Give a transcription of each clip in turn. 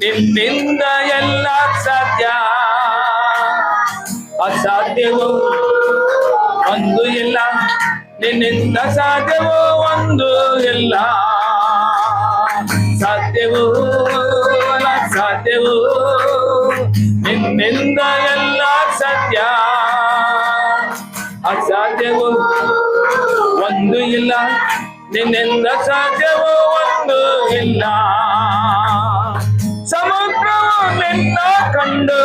ನಿನ್ನಿಂದ ಎಲ್ಲ ಸಾಧ್ಯ ಅಸಾಧ್ಯವೋ? ಒಂದು ಇಲ್ಲ. ನಿನ್ನಿಂದ ಸಾಧ್ಯವೋ? ಒಂದು ಇಲ್ಲ. ಸಾಧ್ಯವೋ? ಸಾಧ್ಯವೋ? ನಿನ್ನಿಂದ ಎಲ್ಲ ಸತ್ಯ ಅಸಾಧ್ಯವೋ? ಒಂದು ಇಲ್ಲ. ನಿನ್ನಿಂದ ಸಾಧ್ಯವೋ? ಒಂದು ಇಲ್ಲ. கண்டு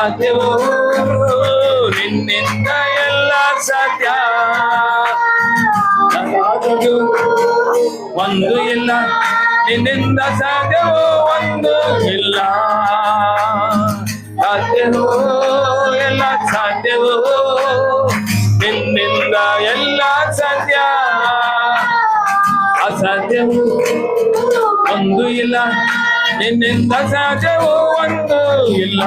ಸಾಧ್ಯವೋ? ನಿನ್ನಿಂದ ಎಲ್ಲ ಸಾಧ್ಯ. ಒಂದು ಇಲ್ಲ. ನಿನ್ನಿಂದ ಸಾಧ್ಯವೋ? ಒಂದು ಇಲ್ಲ. ಸಾಧ್ಯವೋ? ಎಲ್ಲ ಸಾಧ್ಯವೋ? ನಿನ್ನಿಂದ ಎಲ್ಲ ಸಾಧ್ಯ. ಅಸಾಧ್ಯವೋ? ಒಂದು ಇಲ್ಲ. ನಿನ್ನಿಂದ ಸಾಧ್ಯವೋ? ಒಂದು ಇಲ್ಲ.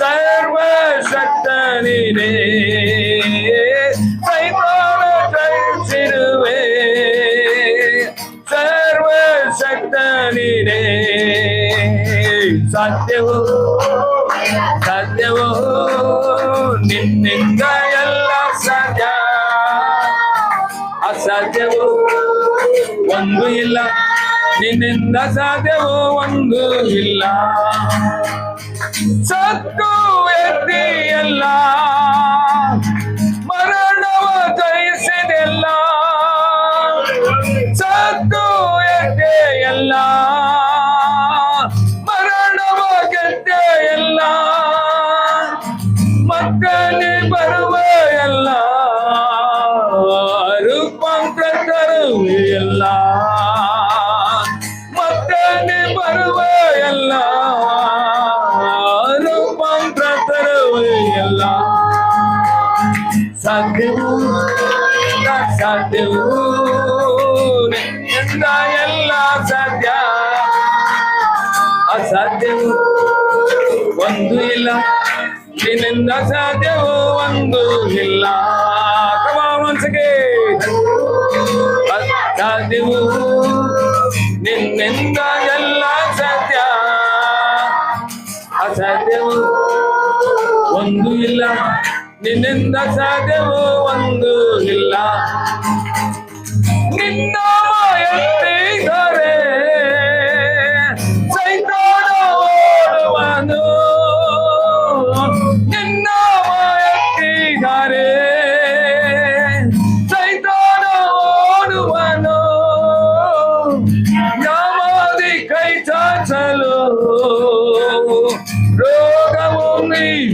ಸರ್ವಶಕ್ತನಿದೆ ಸೈತಾನ ಜಯಿಸಿರುವೆ ಸರ್ವಶಕ್ತನಿದೆ ಸಾಧ್ಯವೋ ಸಾಧ್ಯವೋ ನಿನ್ನಿಂದ ಎಲ್ಲ ಸಾಧ್ಯ ಅಸಾಧ್ಯವೋ ಒಂದು ಇಲ್ಲ ನಿನ್ನಿಂದ ಸಾಧ್ಯವೋ ಒಂದು ಇಲ್ಲ 成功。ಸಾಧ್ಯವೂ ಸಾಧ್ಯವೂ ನಿನ್ನಿಂದ ಎಲ್ಲ ಸಾಧ್ಯ ಅಸಾಧ್ಯವೂ ಒಂದು ಇಲ್ಲ ನಿನ್ನಿಂದ ಸಾಧ್ಯವೋ ಒಂದು ಇಲ್ಲ ಕಮಾನ್ಸಿಗೆ ಅಸಾಧ್ಯವೂ ನಿನ್ನಿಂದ ಎಲ್ಲ ಸಾಧ್ಯ ಅಸಾಧ್ಯವೂ ಒಂದು ಇಲ್ಲ ನಿನ್ನಿಂದ ಸಾಧ್ಯವೋ ಒಂದು ಇಲ್ಲ. ನಿನ್ನ